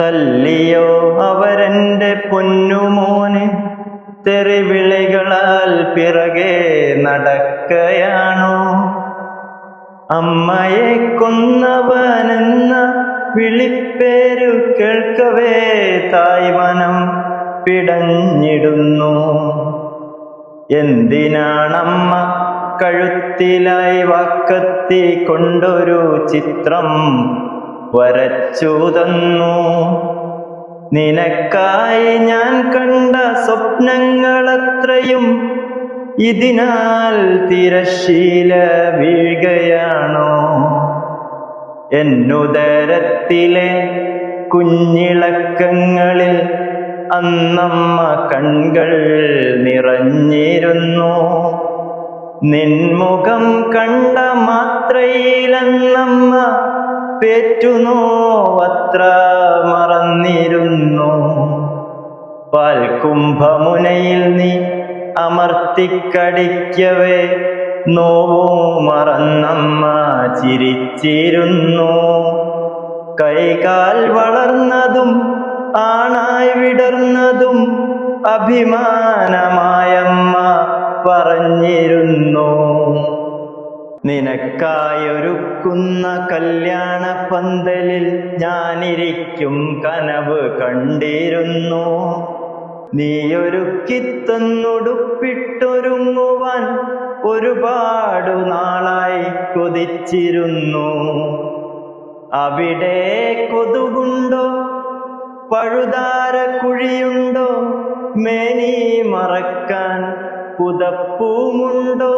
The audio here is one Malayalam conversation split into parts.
തല്ലിയോ അവരെന്റെ പൊന്നുമോന്? തെറിവിളികളാൽ പിറകെ നടക്കയാണോ? അമ്മയെ കൊന്നവനെന്ന വിളിപ്പേരു കേൾക്കവേ തായ്വനം പിടഞ്ഞിടുന്നു. എന്തിനാണമ്മ കഴുത്തിലായി വാക്കത്തി കൊണ്ടൊരു ചിത്രം വരച്ചു തന്നു നിനക്കായി ഞാൻ കണ്ട സ്വപ്നങ്ങളത്രയും ഇതിനാൽ തിരശീല വീഴുകയാണോ? എന്നുദരത്തിലെ കുഞ്ഞിളക്കങ്ങളിൽ അന്നമ്മ കൺകൾ നിറഞ്ഞിരുന്നു. നിൻമുഖം കണ്ട മാത്രയിലെന്നമ്മ പേറ്റുനോ അത്ര മറന്നിരുന്നു പാൽകുംഭമുനയിൽ നീ അമർത്തിക്കടിക്കവേ. നോവോ മറന്നമ്മ ചിരിച്ചിരുന്നു. കൈകാൽ വളർന്നതും ആണായി വിടർന്നതും അഭിമാനമായമ്മ പറഞ്ഞിരുന്നു. നിനക്കായൊരുക്കുന്ന കല്യാണ പന്തലിൽ ഞാനിരിക്കും കനവ് കണ്ടിരുന്നു. നീയൊരുക്കിത്തന്നുടുപ്പിട്ടൊരുങ്ങുവാൻ ഒരുപാടു നാളായി കൊതിച്ചിരുന്നു. അവിടെ കൊതുകുണ്ടോ? പഴുതാര കുഴിയുണ്ടോ? മേനി മറക്കാൻ പുതപ്പുമുണ്ടോ?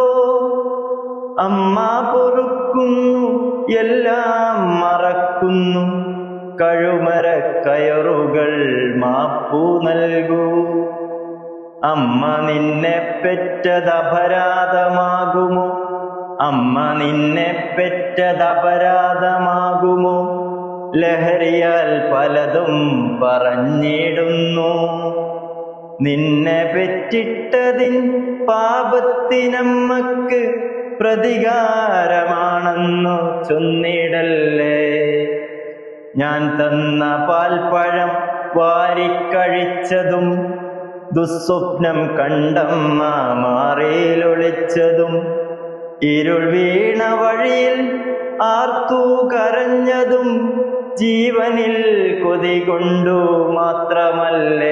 അമ്മ പൊറുക്കുന്നു എല്ലാം മറക്കുന്നു. കഴുമര കയറുകൾ മാപ്പു നൽകൂ. അമ്മ നിന്നെ പെറ്റത് അപരാധമാകുമോ അമ്മ നിന്നെ പെറ്റത് അപരാധമാകുമോ ലഹരിയാൽ പലതും പറഞ്ഞിടുന്നു. നിന്നെ പെറ്റിട്ടതിൻ പാപത്തിനമ്മക്ക് പ്രതികാരമാണെന്നു ചൊന്നിടല്ലേ? ഞാൻ തന്ന പാൽപ്പഴം വാരിക്കഴിച്ചതും ദുസ്വപ്നം കണ്ടമ്മ മാറിയിലൊളിച്ചതും ഇരുൾ വീണ വഴിയിൽ ആർത്തു കരഞ്ഞതും ജീവനിൽ കൊതി കൊണ്ടു മാത്രമല്ലേ?